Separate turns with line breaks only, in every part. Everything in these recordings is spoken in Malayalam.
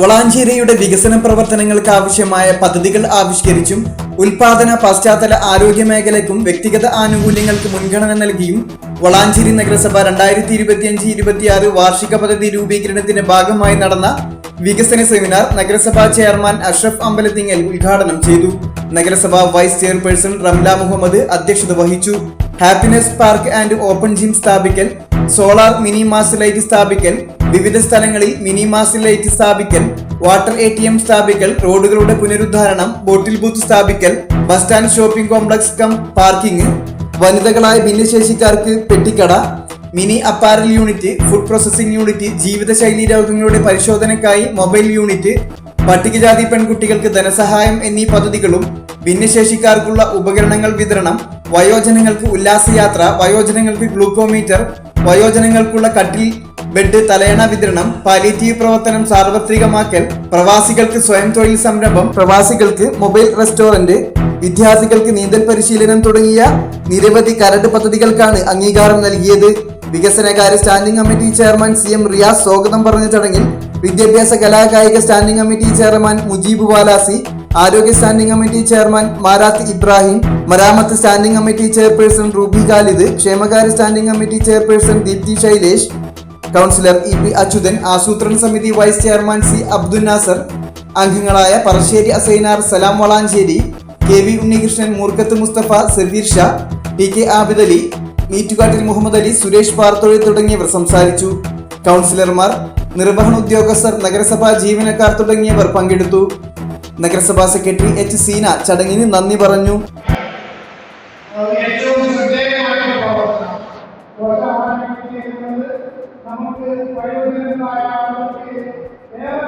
വളാഞ്ചേരിയുടെ വികസന പ്രവർത്തനങ്ങൾക്ക് ആവശ്യമായ പദ്ധതികൾ ആവിഷ്കരിച്ചും ഉൽപാദന പശ്ചാത്തല ആരോഗ്യ മേഖലയ്ക്കും വ്യക്തിഗത ആനുകൂല്യങ്ങൾക്ക് മുൻഗണന നൽകിയും വളാഞ്ചേരി നഗരസഭ രണ്ടായിരത്തി ഇരുപത്തിയഞ്ച് ഇരുപത്തിയാറ് വാർഷിക പദ്ധതി രൂപീകരണത്തിന്റെ ഭാഗമായി നടന്ന വികസന സെമിനാർ നഗരസഭാ ചെയർമാൻ അഷ്റഫ് അമ്പലത്തിങ്ങൽ ഉദ്ഘാടനം ചെയ്തു. നഗരസഭാ വൈസ് ചെയർപേഴ്സൺ റംല മുഹമ്മദ് അധ്യക്ഷത വഹിച്ചു. Happiness park and open gym സ്ഥാപിക്കൽ solar mini mast light സ്ഥാപിക്കൽ വിവിധ സ്ഥലങ്ങളിൽ മിനി മാസിൽ ലൈറ്റ് സ്ഥാപിക്കൽ വാട്ടർ എ ടി എം സ്ഥാപിക്കൽ റോഡുകളുടെ പുനരുദ്ധാരണം bottle booth സ്ഥാപിക്കൽ bus stand shopping complex cum parking വനിതകളായ ഭിന്നശേഷിക്കാർക്ക് പെട്ടിക്കട mini apparel unit food processing unit ജീവിതശൈലി രോഗങ്ങളുടെ പരിശോധനയ്ക്കായി മൊബൈൽ യൂണിറ്റ് പട്ടികജാതി പെൺകുട്ടികൾക്ക് ധനസഹായം എന്നീ പദ്ധതികളും ഭിന്നശേഷിക്കാർക്കുള്ള ഉപകരണങ്ങൾ വിതരണം വയോജനങ്ങൾക്ക് ഉല്ലാസയാത്ര വയോജനങ്ങൾക്ക് ഗ്ലൂക്കോമീറ്റർ വയോജനങ്ങൾക്കുള്ള കട്ടിൽ ബെഡ് തലയണ വിതരണം പാലിറ്റീവ് പ്രവർത്തനം സാർവത്രികമാക്കൽ പ്രവാസികൾക്ക് സ്വയം തൊഴിൽ സംരംഭം പ്രവാസികൾക്ക് മൊബൈൽ റെസ്റ്റോറന്റ് വിദ്യാർത്ഥികൾക്ക് നീന്തൽ പരിശീലനം തുടങ്ങിയ നിരവധി കരട് പദ്ധതികൾക്കാണ് അംഗീകാരം നൽകിയത്. വികസനകാര്യ standing committee chairman C M Riyas സ്വാഗതം പറഞ്ഞ ചടങ്ങിൽ വിദ്യാഭ്യാസ കലാകായിക standing committee chairman Mujeeb Valasi ആരോഗ്യ standing committee chairman Marath Ibrahim മരാമത്ത് standing committee chairperson Ruby Khalid ക്ഷേമകാര്യ standing committee chairperson Deepthi Shailesh councillor E P Achuthan ആസൂത്രണ സമിതി vice chairman C Abdul Nasar അംഗങ്ങളായ Parassery Asainar Salam Valanchery K V Unnikrishnan Moorkath Musthafa Sabeer Shah T K Abid Ali Meetukattil Muhammad Ali Suresh Parthozhi തുടങ്ങിയവർ സംസാരിച്ചു. കൗൺസിലർമാർ നിർവഹണ ഉദ്യോഗസ്ഥർ നഗരസഭാ ജീവനക്കാർ തുടങ്ങിയവർ പങ്കെടുത്തു. നഗരസഭാ സെക്രട്ടറി എച്ച് സീന ചടങ്ങിന് നന്ദി പറഞ്ഞു.
പ്രോത്സാഹനം നമുക്ക് വയോജനങ്ങളായ ആളുകൾക്ക് ഏറെ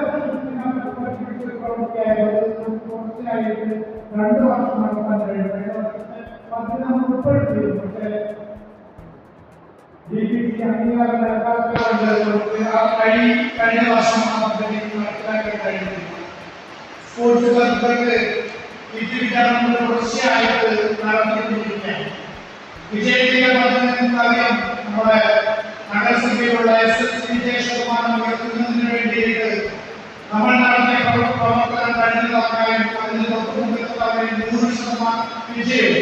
പ്രവർത്തിക്കുന്ന പ്രവൃത്തിയായത് നമുക്ക് തുടർച്ചയായിട്ട് രണ്ട് വർഷം നടത്താൻ കഴിയും കഴിഞ്ഞ വർഷത്തെ പദ്ധതി നമ്മൾ ഉൾപ്പെടുത്തിയിരുന്നു പക്ഷേ ഡി പി സി അംഗീകാരം നൽകാത്തതുകൊണ്ട് നമുക്ക് ആ കഴി കഴിഞ്ഞ വർഷം ആ പദ്ധതി നടപ്പിലാക്കാൻ കഴിഞ്ഞില്ല സ്പോർട്സ് ക്ലബുകൾക്ക് വിദ്യാഭ്യാസം തുടർച്ചയായിട്ട് നടത്തിക്കൊണ്ടിരിക്കുകയാണ് വിജയിക്കുന്ന പദ്ധതികൾക്കറിയാം നമ്മുടെ നഗരസഭയിലുള്ള എസ് എസ് വിജയ ശതമാനം ഉയർത്തുന്നതിന് വേണ്ടിയിട്ട് നമ്മൾ നടത്തിയ പ്രവ- പ്രവർത്തനം കഴിഞ്ഞതാക്കാനും അതിന് തൊട്ടുമുമ്പെത്താനും നൂറ് ശതമാനം വിജയം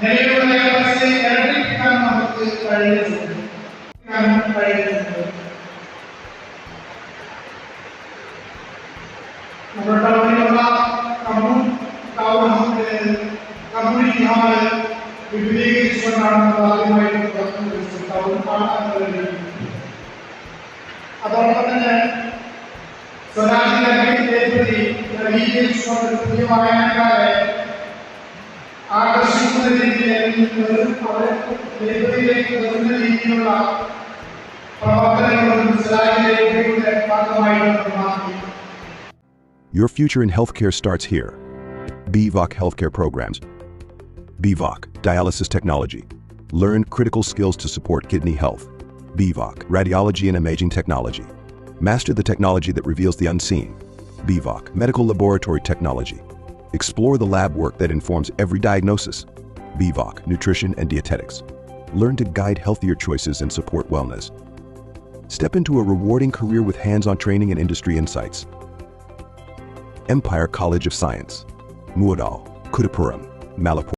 നിലവിലുള്ള വ്യവസ്ഥയെ ഇരട്ടിപ്പിക്കാൻ നമുക്ക് കഴിയുന്നുണ്ട് കഴിയുന്നുണ്ട് നമ്മുടെ ടൗണിലുള്ള കമ്മ്യൂ ടൗൺ കമ്മ്യൂണിറ്റി ഹാള് വിപുലീകരിച്ചുകൊണ്ടാണ് നമ്മൾ ആദ്യമായിട്ട് തുറക്കുന്നത് ടൗൺ ഹാൾ എന്നുള്ളത് അതോടൊപ്പം തന്നെ സ്വരാജ് ലൈബ്രറി നവീകരിച്ചുകൊണ്ട് പുതിയ വായനക്കാരെ ആകർഷിക്കുന്ന രീതിയിൽ വെറും അവരെ ലൈബ്രറിയിലേക്ക് വരുന്ന രീതിയിലുള്ള പ്രവർത്തനങ്ങളും സ്വരാജ് ലൈബ്രറിയുടെ ഭാഗമായിട്ട് നമ്മൾ മാറ്റി
Your future in healthcare starts here. BVOC Healthcare Programs. BVOC Dialysis Technology. Learn critical skills to support kidney health. BVOC Radiology and Imaging Technology. Master the technology that reveals the unseen. BVOC Medical Laboratory Technology. Explore the lab work that informs every diagnosis. BVOC Nutrition and Dietetics. Learn to guide healthier choices and support wellness. Step into a rewarding career with hands on training and industry insights. Empire College of Science, Muadal, Kudapuram, Malapur.